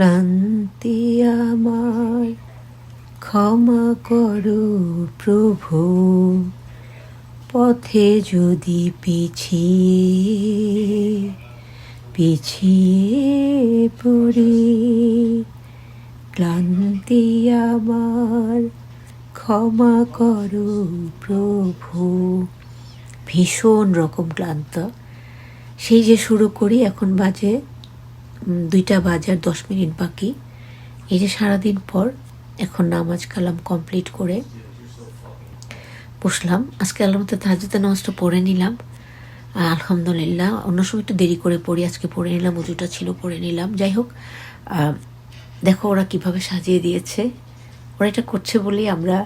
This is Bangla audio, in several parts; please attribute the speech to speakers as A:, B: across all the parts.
A: ক্লান্তি আমার। ক্ষমা করো প্রভু, পথে যদি পিছিয়ে পিছিয়ে পড়ি। ক্লান্তি আমার, ক্ষমা করো প্রভু। ভীষণ রকম ক্লান্ত। সেই যে শুরু করি, এখন বাজে দুইটা বাজার দশ মিনিট বাকি। এই যে সারাদিন পর এখন নামাজ কালাম কমপ্লিট করে বসলাম। আজকে আল্লাহ তাহাজুতে নামাজটা পড়ে নিলাম। আলহামদুলিল্লাহ। অন্য সময় একটু দেরি করে পড়ি, আজকে পড়ে নিলাম, উজুটা ছিল, পড়ে নিলাম। যাই হোক দেখো ওরা কীভাবে সাজিয়ে দিয়েছে। ওরা এটা করছে বলেই আমরা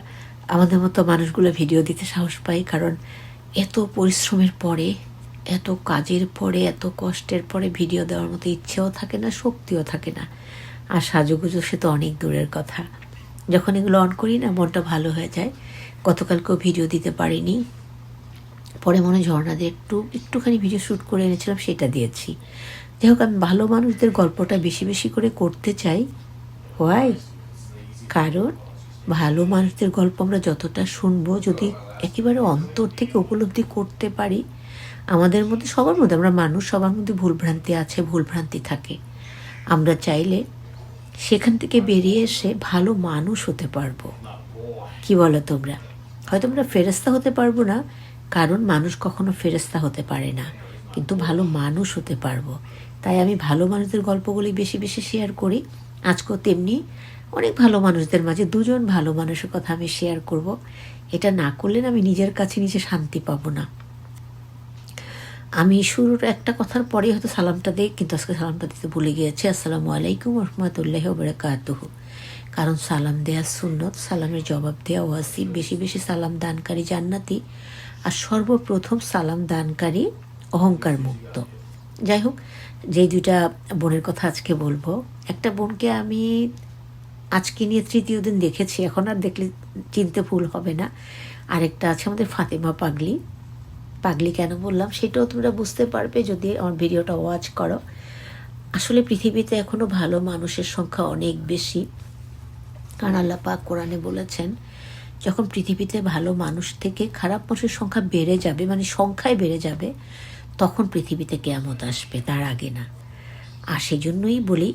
A: আমাদের মতো মানুষগুলো ভিডিও দিতে সাহস পাই, কারণ এত পরিশ্রমের পরে এত কাজের পরে, এত কষ্টের পরে ভিডিও দেওয়ার মতো ইচ্ছেও থাকে না, শক্তিও থাকে না। আর সাজুগুজু সে তো অনেক দূরের কথা। যখন এগুলো অন করি না, মনটা ভালো হয়ে যায়। গতকালকেও ভিডিও দিতে পারিনি। পরে মনে হয় ঝর্ণাদের একটু, একটুখানি ভিডিও শ্যুট করে এনেছিলাম, সেটা দিয়েছি। যাই হোক, আমি ভালো মানুষদের গল্পটা বেশি বেশি করে করতে চাই। হোয়াই কারণ ভালো মানুষদের গল্প আমরা যতটা শুনব, যদি একেবারে অন্তর থেকে উপলব্ধি করতে পারি আমাদের মধ্যে, সবার মধ্যে, আমরা মানুষ, সবার মধ্যে ভুলভ্রান্তি আছে, ভুলভ্রান্তি থাকে। আমরা চাইলে সেখান থেকে বেরিয়ে এসে ভালো মানুষ হতে পারব। কি বলো তোমরা? হয়তো আমরা ফেরেস্তা হতে পারব না, কারণ মানুষ কখনো ফেরেস্তা হতে পারে না, কিন্তু ভালো মানুষ হতে পারব। তাই আমি ভালো মানুষদের গল্পগুলি বেশি বেশি শেয়ার করি। আজকেও তেমনি অনেক ভালো মানুষদের মাঝে দুজন ভালো মানুষের কথা আমি শেয়ার করব। এটা না করলে আমি নিজের কাছে নিজে শান্তি পাবো না। আমি শুরুর একটা কথার পরেই হয়তো সালামটা দিই, কিন্তু আজকে সালামটা দিতে ভুলে গিয়েছি। আসসালামু আলাইকুম রহমতুল্লাহ বরকাতুহ কারণ সালাম দেয়া সুন্নত, সালামের জবাব দেওয়া ওয়াসিব বেশি বেশি সালাম দানকারী জান্নাতি। আর সর্বপ্রথম সালাম দানকারী অহংকার মুক্ত যাই হোক যে দুইটা বোনের কথা আজকে বলব, একটা বোনকে আমি আজকে নিয়ে তৃতীয় দিন দেখেছি, এখন আর দেখলে চিনতে ভুল হবে না। আরেকটা আছে আমাদের ফাতেমা পাগলি। পাগলি কেন বললাম? সেটাও তোমরা বুঝতে পারবে যদি আমার ভিডিওটা ওয়াচ করো। আসলে পৃথিবীতে এখনও ভালো মানুষের সংখ্যা অনেক বেশি। কারণ আল্লাহ পাক কোরআনে বলেছেন, যখন পৃথিবীতে ভালো মানুষ থেকে খারাপ মানুষের সংখ্যা বেড়ে যাবে মানে সংখ্যায় বেড়ে যাবে, তখন পৃথিবীতে কেয়ামত আসবে, তার আগে না। আর সেই জন্যই বলি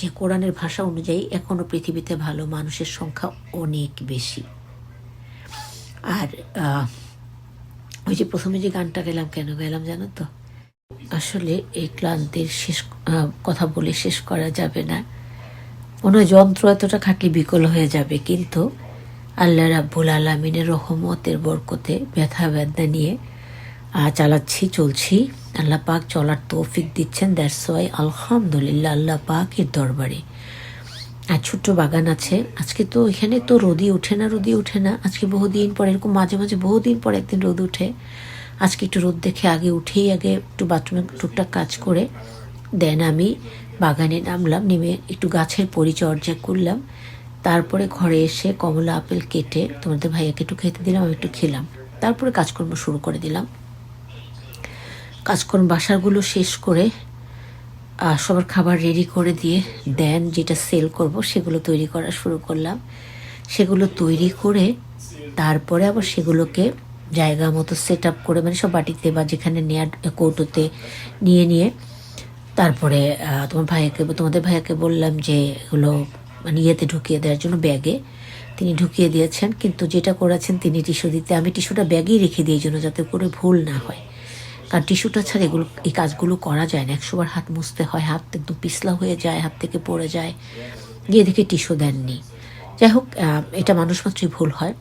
A: যে কোরআনের ভাষা অনুযায়ী এখনও পৃথিবীতে ভালো মানুষের সংখ্যা অনেক বেশি। আর ওই যে প্রথমে যে গানটা গেলাম কেন গেলাম জানো তো? আসলে এই ক্লান্তির শেষ কথা বলে শেষ করা যাবে না। কোনো যন্ত্র এতটা খাটলে বিকল হয়ে যাবে, কিন্তু আল্লাহ রাব্বুল আলমিনের রহমতের বরকতে ব্যথা বেদনা নিয়ে চালাচ্ছি চলছি। আল্লাহ পাক চলার তৌফিক দিচ্ছেন দ্যাটস ওয়াই আলহামদুলিল্লাহ, আল্লাহ পাকের দরবারে। আর ছোট্ট বাগান আছে। আজকে তো এখানে তো রোদই ওঠে না, রোদই ওঠে না। আজকে বহুদিন পর, এরকম মাঝে মাঝে বহুদিন পর একদিন রোদ ওঠে। আজকে একটু রোদ দেখে আগে উঠেই আগে একটু বাথরুমে টুকটাক কাজ করে, দেন আমি বাগানে নামলাম, নেমে একটু গাছের পরিচর্যা করলাম। তারপরে ঘরে এসে কমলা আপেল কেটে তোমাদের ভাইয়াকে একটু খেতে দিলাম, আমি একটু খেলাম। তারপরে কাজকর্ম শুরু করে দিলাম। কাজকর্ম বাসারগুলো শেষ করে সবার খাবার রেডি করে দিয়ে দেন, যেটা সেল করব, সেগুলো তৈরি করা শুরু করলাম। সেগুলো তৈরি করে তারপরে আবার সেগুলোকে জায়গা মতো সেট আপ করে মানে সব বাটিতে বা যেখানে নেয়ার কৌটোতে নিয়ে নিয়ে, তারপরে তোমার ভাইয়াকে, তোমাদের ভাইয়াকে বললাম যে এগুলো মানে ইয়েতে ঢুকিয়ে দেওয়ার জন্য ব্যাগে। তিনি ঢুকিয়ে দিয়েছেন, কিন্তু যেটা করেছেন তিনি টিস্যু দিতে, আমি টিস্যুটা ব্যাগেই রেখে দিই জন্য যাতে করে ভুল না হয়। কারণ টিস্যুটা ছাড়া এগুলো, এই কাজগুলো করা যায় না। একশোবার হাত মুছতে হয়, হাত একদম পিছলা হয়ে যায়, হাত থেকে পড়ে যায়। গিয়ে দেখে টিস্যু দেননি। যাই হোক এটা মানুষ মাত্রই ভুল হয়।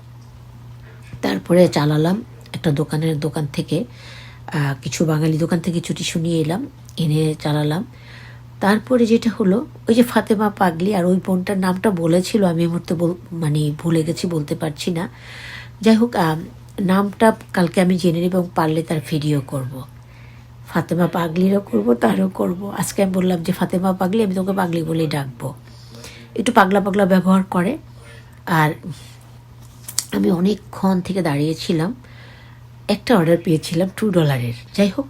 A: তারপরে চালালাম একটা দোকানের দোকান থেকে কিছু বাঙালি দোকান থেকে কিছু টিস্যু নিয়ে এলাম, এনে চালালাম। তারপরে যেটা হলো, ওই যে ফাতেমা পাগলি আর ওই বোনটার নামটা বলেছিল, আমি এই মুহূর্তে মানে ভুলে গেছি, বলতে পারছি না। যাই হোক নামটা কালকে আমি জেনে নেব এবং পারলে তার ভিডিও করব। ফাতেমা পাগলিরও করব, তারও করব। আজকে আমি বললাম যে, ফাতেমা পাগলি, আমি তোকে পাগলি বলেই ডাকবো। একটু পাগলা পাগলা ব্যবহার করে। আর আমি অনেকক্ষণ থেকে দাঁড়িয়েছিলাম। একটা অর্ডার পেয়েছিলাম টু ডলারের যাই হোক,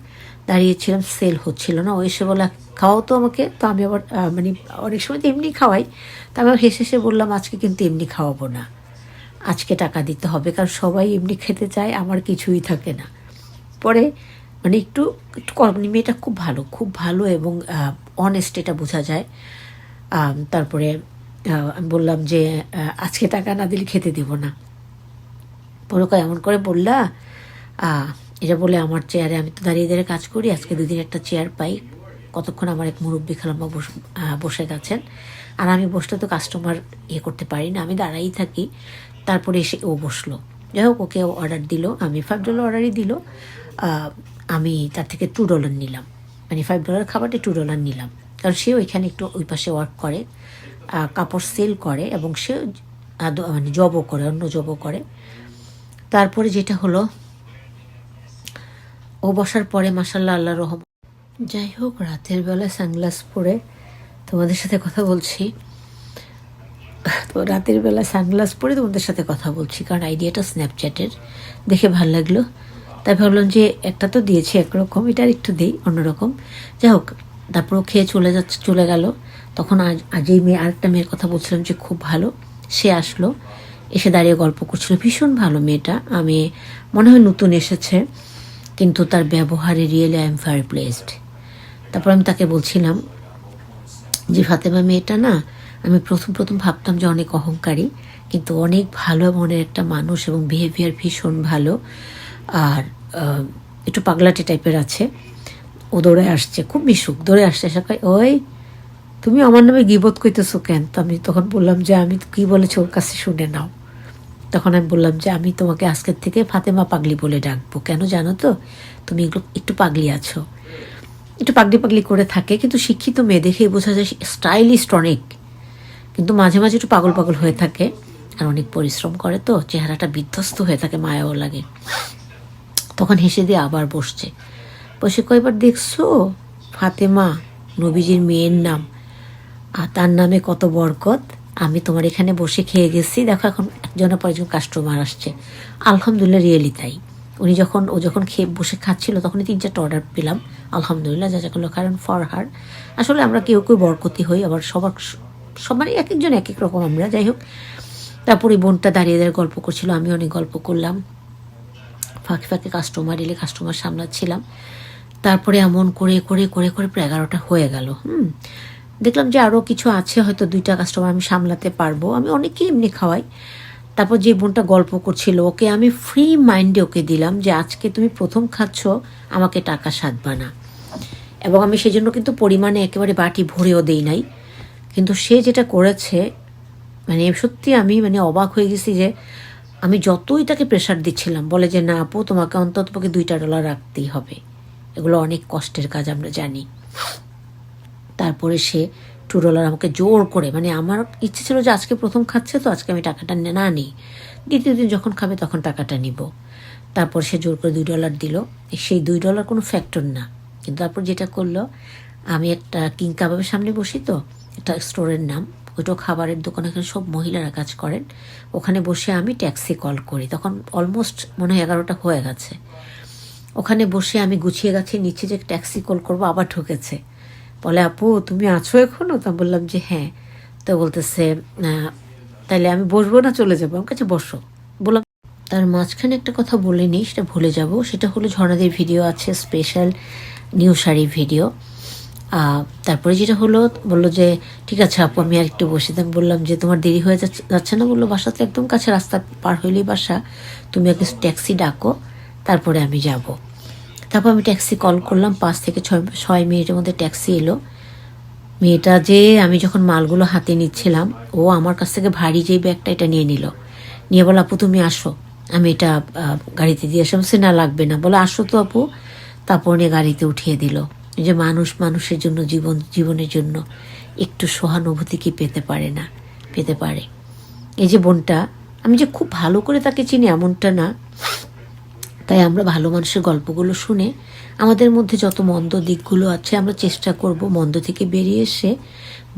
A: দাঁড়িয়েছিলাম সেল হচ্ছিল না। ওই এসে বলা খাওয়াও তো আমাকে। তো আমি আবার মানে অনেক সময় তো এমনি খাওয়াই। তা আমি হেসে হেসে বললাম, আজকে কিন্তু এমনি খাওয়াবো না। আজকে টাকা দিতে হবে, কারণ সবাই এমনি খেতে চায়, আমার কিছুই থাকে না। পরে মানে একটু একটু মানে মেয়েটা খুব ভালো খুব ভালো এবং অনেস্ট এটা বোঝা যায়। তারপরে আমি বললাম যে আজকে টাকা না দিলে খেতে দেব না। কয়, এমন করে বললা এটা বলে আমার চেয়ারে আমি তো দাঁড়িয়ে দাঁড়িয়ে কাজ করি, আজকে দুদিন একটা চেয়ার পাই। কতক্ষণ আমার এক মুরব্বী খালাম্মা বসে গেছেন আর আমি বসলে তো কাস্টমার ইয়ে করতে পারি না, আমি দাঁড়াই থাকি। তারপরে এসে ও বসল। যাই হোক, ওকে অর্ডার দিল, আমি ফাইভ ডলার অর্ডারই দিল। আমি তার থেকে টু ডলার নিলাম। মানে ফাইভ ডলার খাবারটা টু ডলার নিলাম। কারণ সে ওইখানে একটু ওই পাশে ওয়ার্ক করে কাপড় সেল করে এবং সে মানে জবও করে, অন্য জবও করে। তারপরে যেটা হলো, ও বসার পরে মাসাল্লাহ আল্লাহ রহম যাই হোক, রাতের বেলা সানগ্লাস পরে তোমাদের সাথে কথা বলছি। তো রাতের বেলা সানগ্লাস পরে তোমাদের সাথে কথা বলছি, কারণ আইডিয়াটা স্ন্যাপচ্যাটের দেখে ভালো লাগল। তাই ভাবলাম যে একটা তো দিয়েছি একরকম, এটা আর একটু দিই, অন্যরকম। যাই হোক, তারপরও খেয়ে চলে যাচ্ছে চলে গেল। তখন আজ আজ এই মেয়ে, আরেকটা মেয়ের কথা বলছিলাম যে খুব ভালো, সে আসলো। এসে দাঁড়িয়ে গল্প করছিল, ভীষণ ভালো মেয়েটা। আমি, মনে হয় নতুন এসেছে, কিন্তু তার ব্যবহারে really I am very pleased তারপর আমি তাকে বলছিলাম যে ফাতেমা মেয়েটা না, আমি প্রথম প্রথম ভাবতাম যে অনেক অহংকারী, কিন্তু অনেক ভালো মনের একটা মানুষ এবং বিহেভিয়ার ভীষণ ভালো। আর একটু পাগলাটে টাইপের আছে। ও দৌড়ে আসছে, খুব মিশুক, দৌড়ে আসছে কয়, ওই, তুমি আমার নামে গিবোধ করতেছো কেন? তো আমি তখন বললাম যে, আমি কী বলেছি ওর কাছে শুনে নাও। তখন আমি বললাম যে, আমি তোমাকে আজকের থেকে ফাতেমা পাগলি বলে ডাকবো। কেন জানো তো? তুমি এগুলো একটু পাগলি আছো। একটু পাগলি পাগলি করে থাকে, কিন্তু শিক্ষিত মেয়ে দেখেই বোঝা যায় স্টাইলিস্ট অনেক। কিন্তু মাঝে মাঝে একটু পাগল পাগল হয়ে থাকে আর অনেক পরিশ্রম করে তো, চেহারাটা বিধ্বস্ত হয়ে থাকে, মায়াও লাগে। তখন হেসে দিয়ে আবার বসছে। বসে কয়বার দেখছ? ফাতেমা, নবীজির মেয়ের নাম। আর তার নামে কত বরকত। আমি তোমার এখানে বসে খেয়ে গেছি, দেখো এখন একজনের পর একজন কাস্টমার আসছে। আলহামদুলিল্লাহ রিয়েলি তাই। উনি যখন, ও যখন খেয়ে, বসে খাচ্ছিল, তখনই তিন চারটা অর্ডার পেলাম। আলহামদুলিল্লাহ, যা যা করল, কারণ ফর হার আসলে আমরা কেউ কেউ বরকতি হই, আবার সবার, সবারই এক একজন এক এক রকম আমরা। যাই হোক, তারপরে বোনটা দাঁড়িয়ে দাঁড়িয়ে গল্প করছিল, আমি অনেক গল্প করলাম। ফাঁকে ফাঁকে কাস্টমার এলে কাস্টমার সামলাচ্ছিলাম। তারপরে এমন করে করে করে করে প্রায় এগারোটা হয়ে গেল, হুম। দেখলাম যে আরও কিছু আছে, হয়তো দুইটা কাস্টমার আমি সামলাতে পারব। আমি অনেকেই এমনি খাওয়াই। তারপর যে বোনটা গল্প করছিল, ওকে আমি ফ্রি মাইন্ডে ওকে দিলাম যে আজকে তুমি প্রথম খাচ্ছ, আমাকে টাকা সাধবা না। এবং আমি সেজন্য কিন্তু পরিমাণে একেবারে বাটি ভরেও দেই নাই। কিন্তু সে যেটা করেছে মানে সত্যি আমি মানে অবাক হয়ে গেছি যে আমি যতই তাকে প্রেশার দিচ্ছিলাম, বলে যে না আপু, তোমাকে অন্তত পক্ষে দুইটা ডলার রাখতেই হবে। এগুলো অনেক কষ্টের কাজ আমরা জানি। তারপরে সে টু ডলার আমাকে জোর করে। মানে আমার ইচ্ছে ছিল যে আজকে প্রথম খাচ্ছে, তো আজকে আমি টাকাটা না নিই। দ্বিতীয় দিন যখন খাবে তখন টাকাটা নিব। তারপর সে জোর করে দুই ডলার দিল। সেই দুই ডলার কোনো ফ্যাক্টর না। কিন্তু তারপর যেটা করল, আমি একটা কিং কাবাবের সামনে বসি তো, একটা স্টোরের নাম। ওইটাও খাবারের দোকান, এখানে সব মহিলারা কাজ করেন। ওখানে বসে আমি ট্যাক্সি কল করি। তখন অলমোস্ট মনে হয় এগারোটা হয়ে গেছে। ওখানে বসে আমি গুছিয়ে গাছিয়ে নিচে যে ট্যাক্সি কল করব, আবার ঢুকেছে। বলে, আপু, তুমি আছো এখনও? তা বললাম যে হ্যাঁ। তো বলতেছে তাইলে আমি বসবো না চলে যাব? আমার কাছে বসো। বললাম, তার মাঝখানে একটা কথা বলে নিই, সেটা ভুলে যাব। সেটা হলো ঝর্ণাদের ভিডিও আছে স্পেশাল নিউ শাড়ি ভিডিও। তারপরে যেটা হলো, বলল যে, ঠিক আছে আপু, আমি আর একটু বসে আমি বললাম যে, তোমার দেরি হয়ে যাচ্ছে না? বলল বাসা তো একদম কাছে রাস্তা পার হইলেই বাসা। তুমি আগে ট্যাক্সি ডাকো, তারপরে আমি যাব। তারপর আমি ট্যাক্সি কল করলাম, পাঁচ থেকে ছয় ছয় মিনিটের মধ্যে ট্যাক্সি এলো। মেয়েটা যে আমি যখন মালগুলো হাতে নিচ্ছিলাম, ও আমার কাছ থেকে ভারী যেই ব্যাগটা এটা নিয়ে নিল। নিয়ে বলে, আপু, তুমি আসো। আমি এটা গাড়িতে দিয়ে আসলাম। সে, না, লাগবে না। বলে, আসো তো, আপু। তারপর নিয়ে গাড়িতে উঠিয়ে দিল। যে মানুষ মানুষের জন্য, জীবন, জীবনের জন্য একটু সহানুভূতি কি পেতে পারে না, পেতে পারে। এই যে বোনটা, আমি যে খুব ভালো করে তাকে চিনি এমনটা না। তাই আমরা ভালো মানুষের গল্পগুলো শুনে আমাদের মধ্যে যত মন্দ দিকগুলো আছে, আমরা চেষ্টা করব মন্দ থেকে বেরিয়ে এসে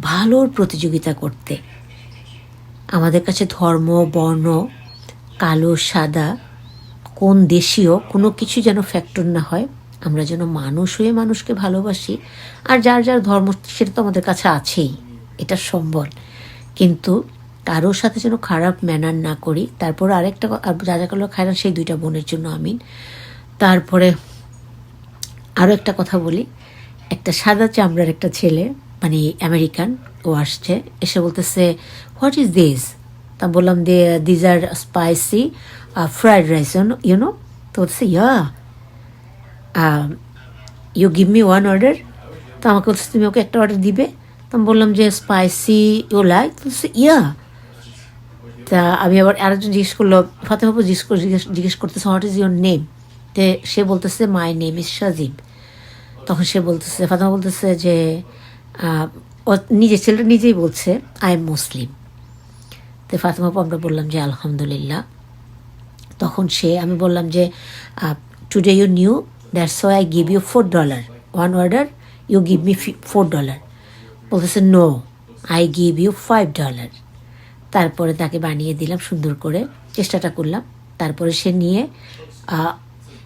A: ভালোর প্রতিযোগিতা করতে। আমাদের কাছে ধর্ম, বর্ণ, কালো, সাদা, কোন দেশীয়, কোনো কিছু যেন ফ্যাক্টর না হয়, আমরা যেন মানুষ হয়ে মানুষকে ভালোবাসি, আর যার যার ধর্ম সেটা তো আমাদের কাছে আছেই, এটা সম্বল। কিন্তু কারোর সাথে যেন খারাপ ম্যানার না করি। তারপর আরেকটা করল খায়রান সেই দুইটা বোনের জন্য আমিন। তারপরে আরও একটা কথা বলি। একটা সাদা চামড়ার একটা ছেলে মানে আমেরিকান, ও আসছে। এসে বলতেছে হোয়াট ইজ দিস তা বললাম they these are spicy fried rice you know তো বলতেছে yeah you give me one order তো আমাকে বলছে তুমি ওকে একটা অর্ডার দিবে? তো আমি বললাম যে স্পাইসি ইউ লাইক তো ইয়া তা আমি আবার আরেকজন জিজ্ঞেস করল ফাতেমাপু জিজ্ঞেস জিজ্ঞেস করতেছে হোয়াট ইজ ইউর নেম তে সে বলতেছে মাই নেম ইজ সাজিব তখন সে বলতেছে, ফাতেমা বলতেছে যে নিজে ছেলেটা নিজেই বলছে আই এম মুসলিম তো ফাতেমাপু আমরা বললাম যে, আলহামদুলিল্লাহ। তখন সে, আমি বললাম যে today you knew that's why I give you four dollar one order you give me four dollar বলতেছে no I give you five dollar তারপরে তাকে বানিয়ে দিলাম, সুন্দর করে। চেষ্টাটা করলাম। তারপরে সে নিয়ে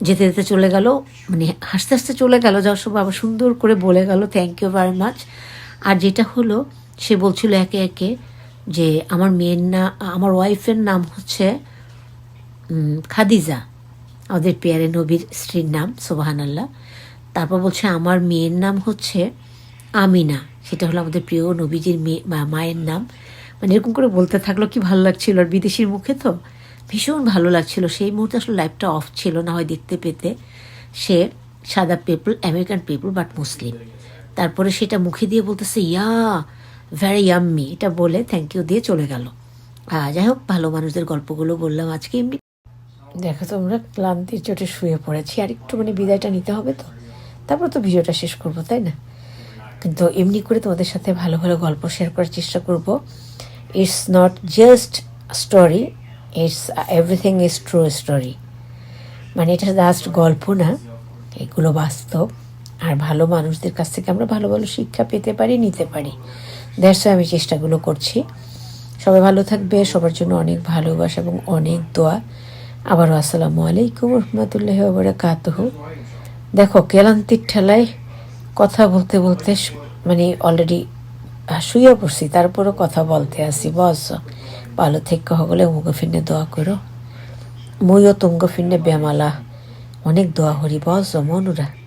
A: যেতে যেতে চলে গেল। মানে হাসতে হাসতে চলে গেল, যাওয়ার সময় আবার সুন্দর করে বলে গেল থ্যাংক ইউ ভেরি মাচ আর যেটা হলো, সে বলছিল একে একে যে, আমার মেয়ের না, আমার ওয়াইফের নাম হচ্ছে খাদিজা। আমাদের পেয়ারে নবীর স্ত্রীর নাম সোবাহান আল্লাহ তারপর বলছে, আমার মেয়ের নাম হচ্ছে আমিনা। সেটা হলো আমাদের প্রিয় নবীজির মেয়ে মায়ের নাম। মানে এরকম করে বলতে থাকল কি ভালো লাগছিল? আর বিদেশির মুখে তো ভীষণ ভালো লাগছিল। সেই মুহূর্তে আসলে লাইফটা অফ ছিল না হয় দেখতে পেতে। সে সাদা people American people but Muslim তারপরে সেটা মুখে দিয়ে বলতেছে ইয়া ভ্যারি ইয়াম্মি এটা বলে থ্যাংক ইউ দিয়ে চলে গেল। আহ, যাই হোক ভালো মানুষদের গল্পগুলো বললাম আজকে এমনি। দেখো তোমরা ক্লান্তির চোটে শুয়ে পড়েছি। আর একটু মানে বিদায়টা নিতে হবে তো। তারপর তো ভিডিওটা শেষ করব তাই না? কিন্তু এমনি করে তোমাদের সাথে ভালো ভালো গল্প শেয়ার করার চেষ্টা করব। It's not just story it's everything is true story মানে এটা জাস্ট গল্প না, এগুলো বাস্তব। আর ভালো মানুষদের কাছ থেকে আমরা ভালো ভালো শিক্ষা পেতে পারি, নিতে পারি। দ্যাটস আমি চেষ্টাগুলো করছি। সবাই ভালো থাকবে, সবার জন্য অনেক ভালোবাসা এবং অনেক দোয়া। আবারও আসসালামু আলাইকুম রহমতুল্লাহ বারাকাতুহ। দেখো, কেলান্তির ঠেলায় কথা বলতে বলতে মানে অলরেডি শুয়ে পড়ছি, তারপরও কথা বলতে আসি। বস, ভালো থেকে হগলে মুগো ফিরনে দোয়া করো। মুইও তুঙ্গ ফিরনে বেমালা। অনেক দোয়া করি, বস মনুরা